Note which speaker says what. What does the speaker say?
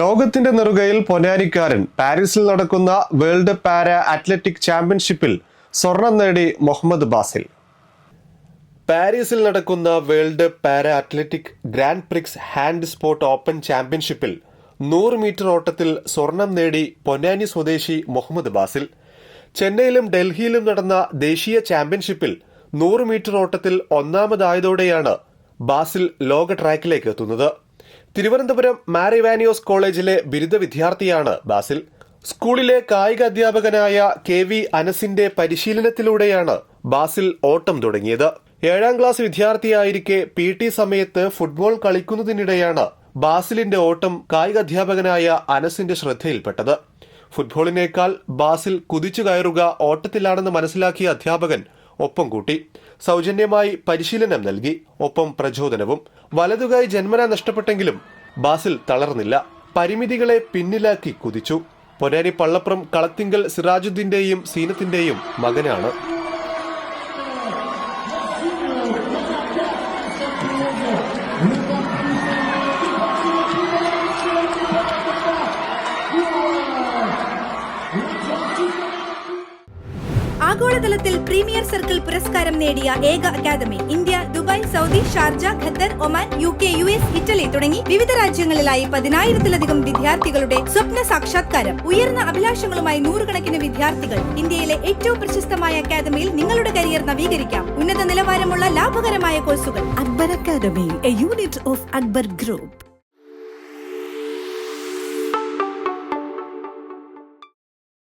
Speaker 1: ലോകത്തിന്റെ നെറുകയിൽ പൊന്നാനിക്കാരൻ പാരീസിൽ നടക്കുന്ന വേൾഡ് പാര അത്ലറ്റിക് ചാമ്പ്യൻഷിപ്പിൽ സ്വർണം നേടി മുഹമ്മദ് ബാസിൽ. പാരീസിൽ നടക്കുന്ന world para athletic grand prix hand sport open ചാമ്പ്യൻഷിപ്പിൽ നൂറ് മീറ്റർ ഓട്ടത്തിൽ സ്വർണം നേടി പൊന്നാനി സ്വദേശി മുഹമ്മദ് ബാസിൽ. ചെന്നൈയിലും ഡൽഹിയിലും നടന്ന ദേശീയ ചാമ്പ്യൻഷിപ്പിൽ നൂറ് മീറ്റർ ഓട്ടത്തിൽ ഒന്നാമതായതോടെയാണ് ബാസിൽ ലോക ട്രാക്കിലേക്ക് എത്തുന്നത്. തിരുവനന്തപുരം മാരിവാനിയോസ് കോളേജിലെ ബിരുദ വിദ്യാർത്ഥിയാണ് ബാസിൽ. സ്കൂളിലെ കായിക അധ്യാപകനായ കെ വി അനസിന്റെ പരിശീലനത്തിലൂടെയാണ് ബാസിൽ ഓട്ടം തുടങ്ങിയത്. ഏഴാം ക്ലാസ് വിദ്യാർത്ഥിയായിരിക്കെ പി ടി സമയത്ത് ഫുട്ബോൾ കളിക്കുന്നതിനിടെയാണ് ബാസിലിന്റെ ഓട്ടം കായിക അധ്യാപകനായ അനസിന്റെ ശ്രദ്ധയിൽപ്പെട്ടത്. ഫുട്ബോളിനേക്കാൾ ബാസിൽ കുതിച്ചു കയറുക ഓട്ടത്തിലാണെന്ന് മനസ്സിലാക്കിയ അധ്യാപകൻ ഒപ്പം കൂട്ടി. സൗജന്യമായി പരിശീലനം നൽകി. ഒപ്പം പ്രചോദനവും. വലതുകായി ജന്മന നഷ്ടപ്പെട്ടെങ്കിലും ബാസിൽ തളർന്നില്ല. പരിമിതികളെ പിന്നിലാക്കി കുതിച്ചു. പൊന്നാരി പള്ളപ്പുറം കളത്തിങ്കൽ സിറാജുദ്ദീന്റെയും സീനത്തിന്റെയും മകനാണ്.
Speaker 2: ആഗോളതലത്തിൽ പ്രീമിയർ സർക്കിൾ പുരസ്കാരം നേടിയ ഏക academy India Dubai Saudi Sharjah Qatar Oman U K U S Italy തുടങ്ങി വിവിധ രാജ്യങ്ങളിലായി പതിനായിരത്തിലധികം വിദ്യാർത്ഥികളുടെ സ്വപ്ന സാക്ഷാത്കാരം. ഉയർന്ന അഭിലാഷങ്ങളുമായി നൂറുകണക്കിന് വിദ്യാർത്ഥികൾ ഇന്ത്യയിലെ ഏറ്റവും പ്രശസ്തമായ അക്കാദമിയിൽ നിങ്ങളുടെ കരിയർ നവീകരിക്കാം. ഉന്നത നിലവാരമുള്ള ലാഭകരമായ കോഴ്സുകൾ.
Speaker 3: Akbar academy A unit of Akbar Group.